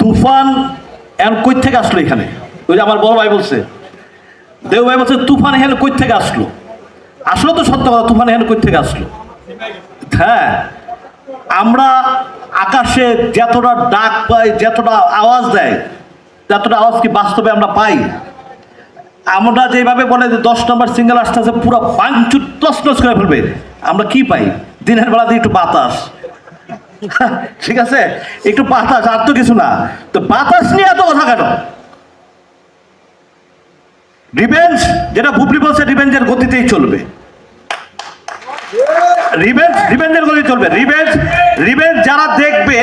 তুফান এখন কই থেকে আসলো এখানে? ওই যে আমার বড় ভাই বলছে। দেও ভাই বলছে, তুফান এখানে কই থেকে আসলো? আসলো তো সত্য কথা, তুফান এখানে কই থেকে আসলো? হ্যাঁ আমরা আকাশে যতটা ডাক পাই, যতটা আওয়াজ দেয় যতটা আওয়াজ কি বাস্তবে আমরা পাই? আমরা যেভাবে বলে যে দশ নম্বর সিঙ্গেল আসতে আসতেছে, পুরো পাঞ্চুর তসনস করে ফেলবে। আমরা কি পাই? দিনের বেলা দিয়ে একটু বাতাস। ঠিক আছে? একটু বাতাস আর তো কিছু না। তো বাতাস নিয়ে এত কথা কেন? রিভেঞ্জ যেটা বুবলি বলছে রিভেঞ্জের গতিতেই চলবে। রিভেঞ্জ রিভেঞ্জের গতি চলবে। রিভেঞ্জ রিভেঞ্জ যারা দেখবে,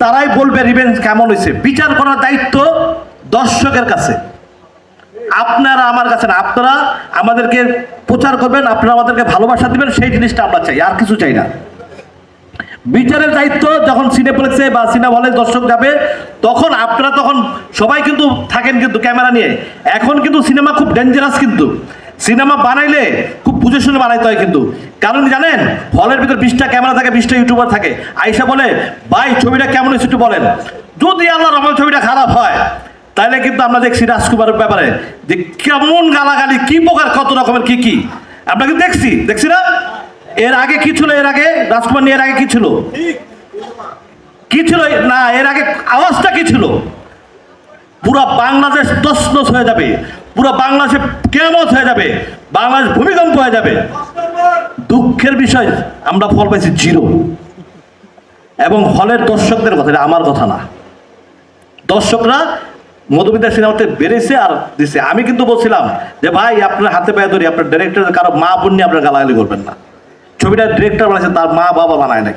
তারাই বলবে রিভেঞ্জ কেমন হয়েছে। বিচার করার দায়িত্ব দর্শকের কাছে। আপনারা আমার কাছে না, আপনারা আমাদেরকে প্রচার করবেন, আপনারা আমাদেরকে ভালোবাসা দিবেন, সেই জিনিসটা আমরা চাই, আর কিছু চাই না। বিচারের দায়িত্ব যখন সিনেপ্লেক্সে বা সিনেমা হলে দর্শক যাবে, তখন আপনারা তখন সবাই কিন্তু থাকেন কিন্তু ক্যামেরা নিয়ে। এখন কিন্তু সিনেমা খুব ডেঞ্জারাস কিন্তু। সিনেমা বানাইলে খুব বুঝে শুনে বানাইতে হয় কিন্তু। কারণ জানেন? হলের ভিতর বিশটা ক্যামেরা থাকে, বিশটা ইউটিউবার থাকে। আইসা বলে, ভাই, ছবিটা কেমন হয়েছে একটু বলেন। যদি আল্লাহ রহমান ছবিটা খারাপ হয় তাহলে কিন্তু আমরা দেখছি রাজকুমারের ব্যাপারে যে কেমন গালাগালি, কি প্রকার, কত রকমের, কি কি। আমরা কিন্তু দেখছি দেখছি না? এর আগে কি ছিল? এর আগে রাজকুমার এর আগে কি ছিল? কি ছিল? না এর আগে আওয়াজটা কি ছিল? পুরা বাংলাদেশ তসনস হয়ে যাবে। পুরো বাংলাদেশে কেমত হয়ে যাবে। বাংলাদেশ ভূমিকম্প হয়ে যাবে। দুঃখের বিষয় আমরা ফল পাইছি জিরো। এবং হলের দর্শকদের কথা এটা আমার কথা না। দর্শকরা মধুবিদ্যা সিনেমাতে বেড়েছে আর দিছে। আমি কিন্তু বলছিলাম যে ভাই আপনার হাতে পায়ে ধরি আপনার ডিরেক্টর কারও মা বোন নিয়ে আপনার গালাগালি করবেন না। ছবিটা ডিরেক্টর বানাইছে তার মা বাবা বানায় নাই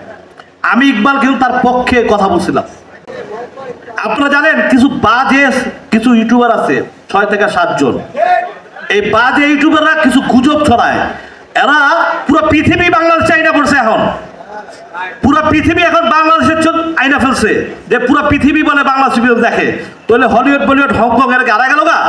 আমি ইকবাল কিন্তু তার পক্ষে কথা বলছিলাম আপনারা জানেন কিছু বাজে কিছু ইউটিউবার আছে ছয় থেকে সাতজন এই বাজে ইউটিউবাররা কিছু গুজব ছড়ায় এরা পুরো পৃথিবী বাংলাদেশে আইনা পড়ছে এখন পুরো পৃথিবী এখন বাংলাদেশের আইনা ফেলছে যে পুরো পৃথিবী বলে বাংলাদেশ সিরিয়াল দেখে তাহলে হলিউড বলিউড হংকং এর আড়া গেল গা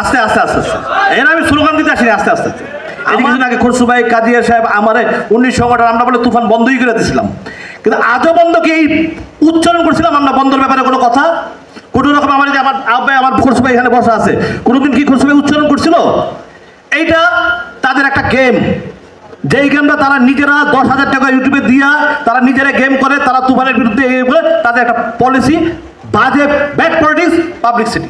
আস্তে আস্তে আস্তে আস্তে। এর আমি স্লোগান দিতে আসিনি আস্তে আস্তে। আস্তে এই কিছুদিন আগে খরসু ভাই কাদিয়া সাহেব আমারে উনিশ সংগঠন আমরা বলে তুফান বন্ধই করে দিয়েছিলাম। কিন্তু আজও বন্ধ কি এই উচ্চারণ করছিলাম আমরা বন্ধের ব্যাপারে কোনো কথা? কোনো রকম আমার যে আমার আব্বাই আমার খরসু ভাই এখানে বসা আছে। কোনোদিন কি খরসু ভাই উচ্চারণ করছিল? এইটা তাদের একটা গেম যেই গেমটা তারা নিজেরা দশ হাজার টাকা ইউটিউবে দিয়া তারা নিজেরা গেম করে তারা তুফানের বিরুদ্ধে তাদের একটা পলিসি বাজে ব্যাড পলিটিক্স পাবলিসিটি